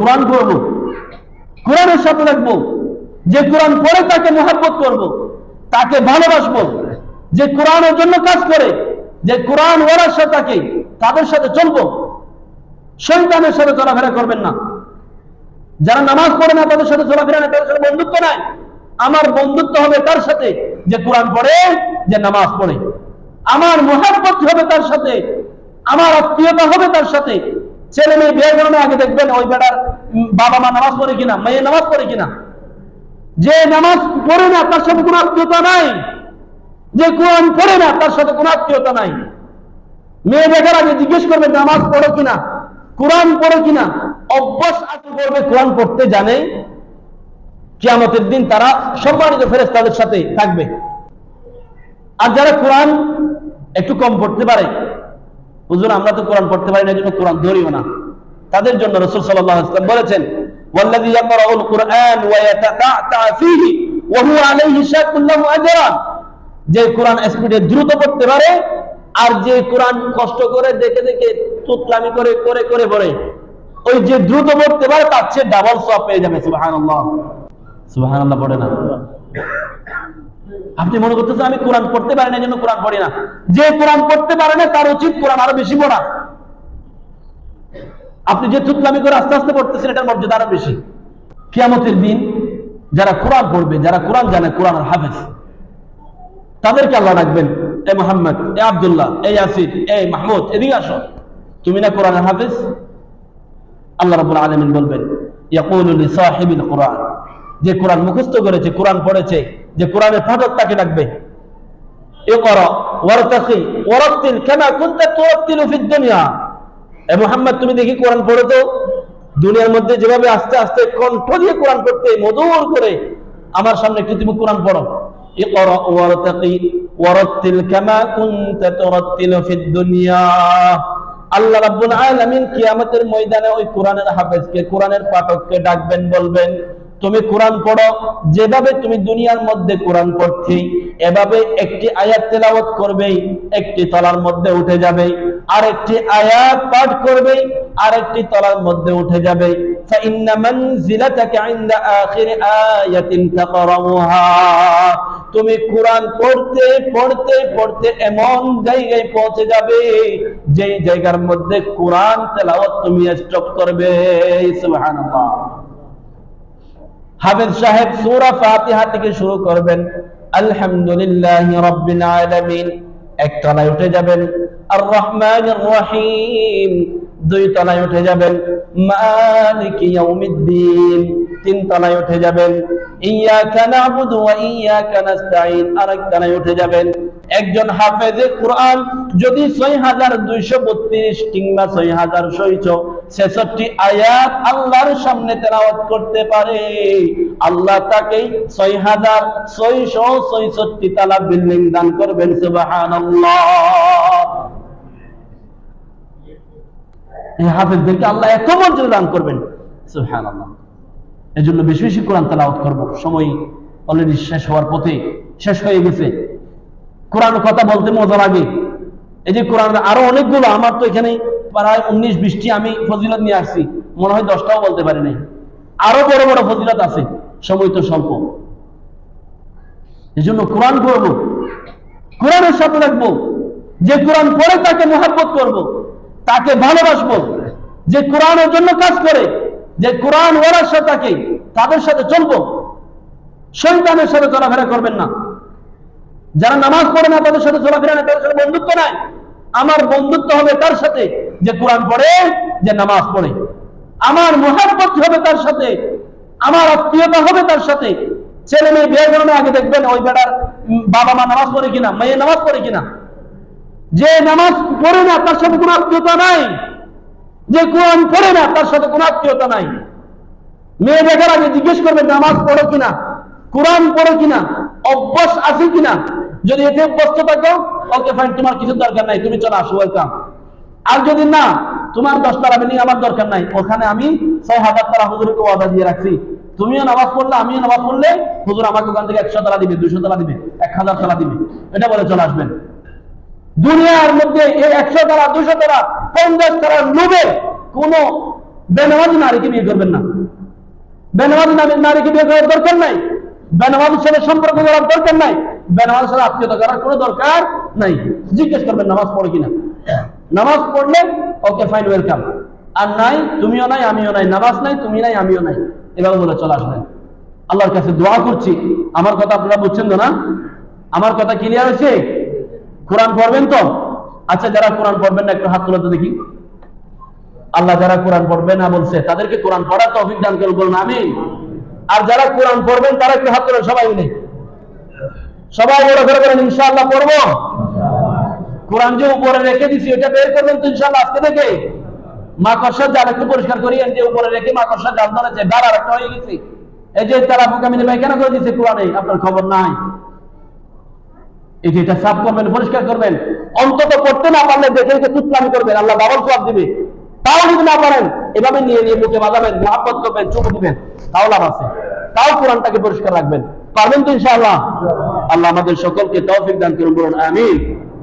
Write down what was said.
কোরআন পড়ব। কোরআনের সাথে রাখব যে কোরআন পড়ে তাকে মোহাব্বত করব। তাকে ভালোবাসবো। যে কোরআনের জন্য কাজ করে যে কোরআন ওরার সাথে থাকে তাদের সাথে চলবো। শৈতানের সাথে চলাফেরা করবেন না। যারা নামাজ পড়ে না তাদের সাথে চলাফেরা না তাদের সাথে বন্ধুত্ব নাই। আমার বন্ধুত্ব হবে তার সাথে যে কোরআন পড়ে যে নামাজ পড়ে। আমার মোহাব্বত হবে তার সাথে আমার আত্মীয়তা হবে তার সাথে। ছেলে মেয়ে বিয়ে করানো আগে দেখবেন ওই উম, বাবা মা নামাজ পড়ে কিনা, মেয়ে নামাজ পড়ে কিনা? যে নামাজ পড়ে না, তার সাথে কোনো আত্মীয়তা নাই। যে কোরআন পড়ে না, তার সাথে কোনো আত্মীয়তা নাই। মেয়ে দেখার আগে জিজ্ঞেস করবে, নামাজ পড়ো কিনা? কোরআন পড়ো কিনা? অভ্যাস আটু করবে কোরআন পড়তে জানে, কিয়ামতের দিন তারা সম্মানিত ফেরেস তাদের সাথে থাকবে। আর যারা কোরআন একটু কম পড়তে পারে, হুজুর, আমরা তো কোরআন পড়তে পারি না, এই জন্য কোরআন ধরিও না। তাদের জন্য রসুল সাল্লাল্লাহু আলাইহি ওয়াসাল্লাম বলেছেন والذي يقرأ القرآن ويتتعتع فيه وهو عليه شاق له أجران যে কোরআন স্পিডে দ্রুত পড়তে পারে আর যে কোরআন কষ্ট করে দেখে দেখে তুতলামি করে করে করে পড়ে ওই যে দ্রুত পড়তে পারে তার চেয়ে ডাবল সব পেয়ে যাবে সুবহানাল্লাহ সুবহানাল্লাহ পড়ে না আপনি মনে করতেছেন আমি কোরআন পড়তে পারি না এই জন্য কোরআন পড়ি না যে কোরআন পড়তে পারে না তার উচিত কোরআন আরো বেশি পড়া আপনি যে তুতলামি করে আস্তে আস্তে পড়তেছেন, এটার মর্যাদা আরও বেশি। কিয়ামতের দিন যারা কোরআন পড়বে, যারা কোরআন জানে কোরআনের হাফেজ, তাদেরকে আল্লাহ রাখবেন এ মোহাম্মদ, এ আবদুল্লাহ, এ ইয়াসির, এ মাহমুদ, এদিকে আসো। তুমি না কোরআনের হাফেজ? আল্লাহ রাব্বুল আলামিন বলবেন, ইয়াকুলু লি কোরআন। যে কোরআন মুখস্থ করেছে, কোরআন পড়েছে, যে কোরআনের পাঠক তাকে ডাকবে, ইকরা ওয়ারতাকি ওয়ারাতিল কামা কুনতা তুরাতিলু ফিদ দুনিয়া। এ মোহাম্মদ, তুমি দেখি কোরআন পড়ো তো। দুনিয়ার মধ্যে যেভাবে আস্তে আস্তে কণ্ঠ দিয়ে কোরআন পড়তে, মধুর করে আমার সামনে একটু তুমি কোরআন পড়ো। আল্লাহ কিয়ামতের ময়দানে ওই কোরআনের হাফেজকে, কোরআনের পাঠককে ডাকবেন, বলবেন তুমি কোরআন পড়ো, যেভাবে তুমি দুনিয়ার মধ্যে কোরআন পড়ছি এভাবে একটি আয়াত তেলাওয়াত করবে, একটি তলার মধ্যে উঠে যাবে আর একটি আয়াত পাঠ করবে আর একটি তলার মধ্যে উঠে যাবে। তুমি কোরআন পড়তে পড়তে পড়তে এমন জায়গায় পৌঁছে যাবে যে জায়গার মধ্যে কোরআন তেলাওয়াত তুমি স্টপ করবে। সুবহানাল্লাহ। হাফেজ সাহেব সূরা ফাতিহা থেকে শুরু করবেন। আলহামদুলিল্লাহ রাব্বিল আলামিন। এক তলায় উঠে যাবেন। আর রহমানির রহিম। দুই তলায় উঠে যাবেন। মালিক ইয়াউমিদ্দিন। তিন তলায় উঠে যাবেন। ইয়াকা নাবুদু ওয়া ইয়াকা নাস্তাঈন। আরেক তলায় উঠে যাবেন। একজন হাফেজে কোরআন। যদি ছয় হাজার দুইশো বত্রিশ কিংবা ছয় হাজার ছয়শো ছেষট্টি আয়াত আল্লাহর সামনে তেলাওয়াত করতে পারে। আল্লাহ তাকে ছয় হাজার ছয়শো ছয়ষট্টি তালা বিল্ডিং দান করবেন এই হাফেজদেরকে আল্লাহ এত দান করবেন এই জন্য বেশি বেশি কোরআন তেলাওয়াত করব। সময় অলরেডি শেষ হওয়ার পথে শেষ হয়ে গেছে। কোরআন কথা বলতে মজা লাগে এই যে কোরআন আরও অনেকগুলো, আমার তো এখানে প্রায় উনিশ, বিশটি আমি ফজিলত নিয়ে আসছি। মনে হয় দশটাও বলতে পারি নাই। আরও বড় বড় ফজিলত আছে সময় তো স্বল্প এই জন্য কোরআন পড়ব, কোরআনের সাথে রাখব যে কোরআন পড়ে তাকে মোহাব্বত করব। তাকে ভালোবাসবো, যে কোরআনের জন্য কাজ করে, যে কোরআন ওরার সাথে থাকে তাদের সাথে চলবো শৈতানের সাথে চলাফেরা করবেন না। যারা নামাজ পড়ে না, তাদের সাথে চলাফেরা না তাদের সাথে বন্ধুত্ব নাই। আমার বন্ধুত্ব হবে তার সাথে? যে কোরআন পড়ে, যে নামাজ পড়ে। আমার মোহাব্বত হবে তার সাথে, আমার আত্মীয়তা হবে তার সাথে। ছেলে মেয়ে বিয়ে করানো আগে দেখবেন ওই বেটার বাবা মা নামাজ পড়ে কিনা, মেয়ে নামাজ পড়ে কিনা। যে নামাজ পড়ে না, তার সাথে কোনো আত্মীয়তা নাই। যে কোরআন পড়ে না, তার সাথে কোনো আত্মীয়তা নাই। মেয়ে দেখার আগে জিজ্ঞেস করবে, নামাজ পড়ো কিনা, কোরআন পড়ো কিনা, অভ্যাস আছে কিনা? যদি এতে অভ্যস্ত থাকো, ওকে ফাইন তোমার কিছু দরকার নাই, তুমি চলে আসো ওয়েলকাম আর যদি না, তোমার দশ তারা বিল্ডিং আমার দরকার নাই। ওখানে আমি ছয় হাজার তারা হুজুরকে ওয়াদা দিয়ে রাখছি। তুমিও নামাজ পড়লে, আমিও নামাজ পড়লে হুজুর আমাকে ওখান থেকে একশো তালা দিবে দুশো তালা দিবে, এক হাজার তালা দিবে। এটা বলে চলে আসবেন। দুনিয়ার মধ্যে এই একশো তারা দুশো তারা, পঞ্চাশ তারা লোভে কোন বেনামাজি নারীকে বিয়ে করবেন না। বেনামাজি নারী- নারীকে বিয়ে করার দরকার নাই। বেনামাজির সাথে সম্পর্ক করার দরকার নাই। বেনামাজির সাথে আত্মীয়তা করার কোনো দরকার নাই। জিজ্ঞেস করবেন, নামাজ পড়ে কিনা? নামাজ পড়লে, ওকে ফাইন ওয়েলকাম আর নাই, তুমিও নাই, আমিও নাই, নামাজ নাই, তুমি নাই, আমিও নাই। এভাবে বলে চলে আসবেন আল্লাহর কাছে দোয়া করছি। আমার কথা আপনারা বুঝছেন তো না? আমার কথা ক্লিয়ার হয়েছে? কোরআন পড়বেন তো? আচ্ছা যারা কোরআন পড়বেন না, একটু হাত তুলে তো দেখি। আল্লাহ যারা কোরআন পড়বে না বলছে, তাদেরকে কোরআন পড়ার তৌফিক দান করুন, বলুন আমি আর যারা কোরআন পড়বেন, তারা একটু হাত তোলেন সবাই মিলে। সবাই বড় করে বলেন, ইনশাআল্লাহ পড়ব। কোরআন যে উপরে রেখে দিছি, এটা বের করবেন তো ইনশাআল্লাহ আজকে থেকে। মাকড়সার জাল একটু পরিষ্কার করি যে উপরে রেখে মাকড়সার জাল ধরেছে আর একটা হয়ে গেছে। এই যে তারা ফুকামিনী ভাই কেন করে দিচ্ছে কোরআনে? আপনার খবর নাই। এই যে এটা সাফ করবেন, পরিষ্কার করবেন। অন্তত না পারলে দেখে করবেন, আল্লাহ বাবার সব দিবে। তাও যদি না পারেন, এভাবে নিয়ে নিয়ে মুখে করবেন চুপ দিবেন, তাও লাভ আছে। তাও কোরআনটাকে পরিষ্কার রাখবেন। পারবেন তো ইনশাআল্লাহ? আল্লাহ আমাদের সকলকে তৌফিক দান করুন, বলুন, আমিন।